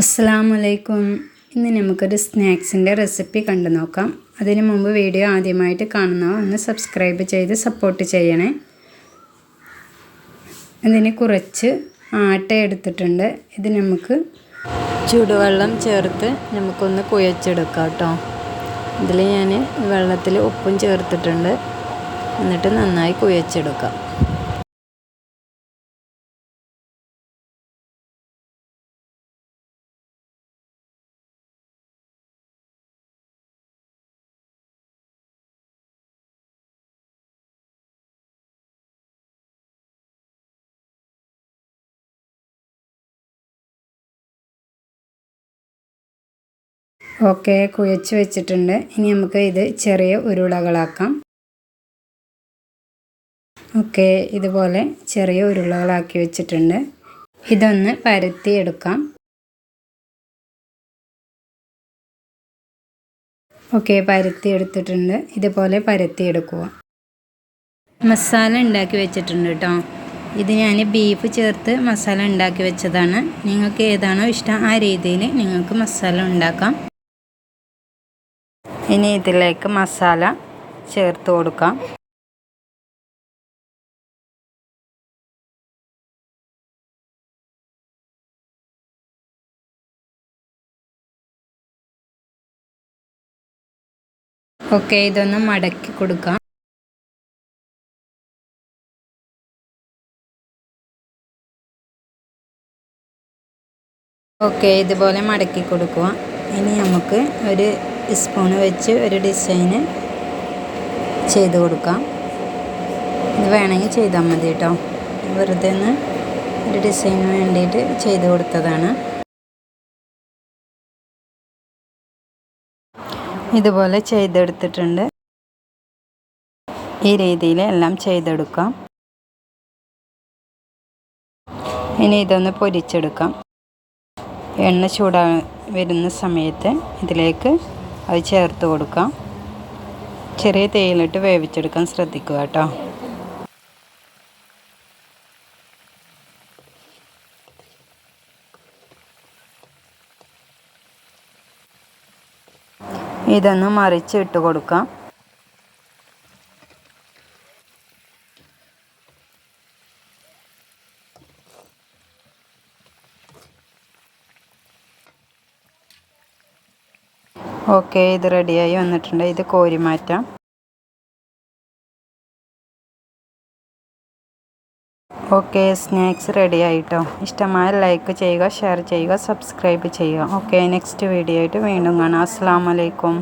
അസ്സാം ഇന്ന് നമുക്കൊരു സ്നാക്സിന്റെ റെസിപ്പി കണ്ടു നോക്കാം. അതിനു മുമ്പ് വീഡിയോ ആദ്യമായിട്ട് കാണുന്നവ ഒന്ന് സബ്സ്ക്രൈബ് ചെയ്ത് സപ്പോർട്ട് ചെയ്യണേ. ഇതിന് കുറച്ച് ആട്ട എടുത്തിട്ടുണ്ട്. ഇത് നമുക്ക് ചൂടുവെള്ളം ചേർത്ത് നമുക്കൊന്ന് കുഴച്ചെടുക്കാം കേട്ടോ. ഇതിൽ ഞാൻ വെള്ളത്തിൽ ഉപ്പും ചേർത്തിട്ടുണ്ട്. എന്നിട്ട് നന്നായി കുഴച്ചെടുക്കാം. ഓക്കെ കുഴച്ച് വെച്ചിട്ടുണ്ട്. ഇനി നമുക്ക് ഇത് ചെറിയ ഉരുളകളാക്കാം. ഓക്കെ ഇതുപോലെ ചെറിയ ഉരുളകളാക്കി വെച്ചിട്ടുണ്ട്. ഇതൊന്ന് പരത്തി എടുക്കാം ഓക്കെ പരത്തി എടുത്തിട്ടുണ്ട് ഇതുപോലെ പരത്തി എടുക്കുക മസാല ഉണ്ടാക്കി വെച്ചിട്ടുണ്ട് കേട്ടോ ഇത് ഞാൻ ബീഫ് ചേർത്ത് മസാല ഉണ്ടാക്കി വെച്ചതാണ്. നിങ്ങൾക്ക് ഏതാണോ ഇഷ്ടം ആ രീതിയിൽ നിങ്ങൾക്ക് മസാല ഉണ്ടാക്കാം. ഇനി ഇതിലേക്ക് മസാല ചേർത്ത് കൊടുക്കാം. ഓക്കെ ഇതൊന്ന് മടക്കി കൊടുക്കാം. ഓക്കെ ഇതുപോലെ മടക്കി കൊടുക്കുക. ഇനി നമുക്ക് ഒരു സ്പൂണ് വെച്ച് ഒരു ഡിസൈന് ചെയ്ത് കൊടുക്കാം. ഇത് വേണമെങ്കിൽ ചെയ്താൽ മതി കേട്ടോ. വെറുതെ ഒന്ന് ഒരു ഡിസൈന് വേണ്ടിയിട്ട് ചെയ്ത് കൊടുത്തതാണ്. ഇതുപോലെ ചെയ്തെടുത്തിട്ടുണ്ട്. ഈ രീതിയിൽ എല്ലാം ചെയ്തെടുക്കാം. ഇനി ഇതൊന്ന് പൊരിച്ചെടുക്കാം. എണ്ണ ചൂടാ വരുന്ന സമയത്ത് ഇതിലേക്ക് അത് ചേർത്ത് കൊടുക്കാം. ചെറിയ തേയിലിട്ട് വേവിച്ചെടുക്കാൻ ശ്രദ്ധിക്കുക കേട്ടോ. ഇതൊന്ന് മറിച്ച് ഇട്ട് കൊടുക്കാം. ഓക്കെ ഇത് റെഡിയായി വന്നിട്ടുണ്ട്. ഇത് കോരി മാറ്റാം ഓക്കെ സ്നാക്സ് റെഡി ആയിട്ടോ ഇഷ്ടമായ ലൈക്ക് ചെയ്യുക ഷെയർ ചെയ്യുക സബ്സ്ക്രൈബ് ചെയ്യുക. ഓക്കെ നെക്സ്റ്റ് വീഡിയോ ആയിട്ട് വീണ്ടും കാണാം. അസ്സാം വലൈക്കും